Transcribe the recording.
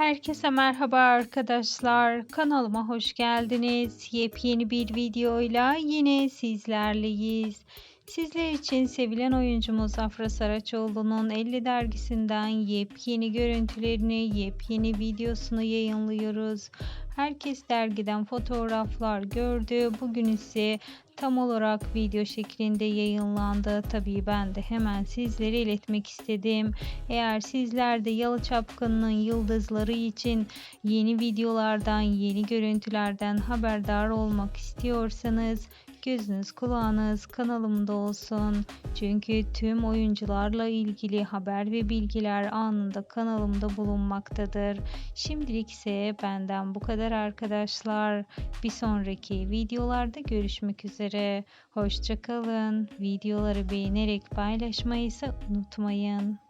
Herkese merhaba arkadaşlar. Kanalıma hoş geldiniz. Yepyeni bir videoyla yine sizlerleyiz. Sizler için sevilen oyuncumuz Afra Saraçoğlu'nun 50 dergisinden yepyeni görüntülerini, yepyeni videosunu yayınlıyoruz. Herkes dergiden fotoğraflar gördü. Bugün ise tam olarak video şeklinde yayınlandı. Tabii ben de hemen sizlere iletmek istedim. Eğer sizler de Yalı Çapkını'nın yıldızları için yeni videolardan, yeni görüntülerden haberdar olmak istiyorsanız gözünüz kulağınız kanalımda olsun. Çünkü tüm oyuncularla ilgili haber ve bilgiler anında kanalımda bulunmaktadır. Şimdilik ise benden bu kadar arkadaşlar. Bir sonraki videolarda görüşmek üzere. Hoşçakalın. Videoları beğenerek paylaşmayı ise unutmayın.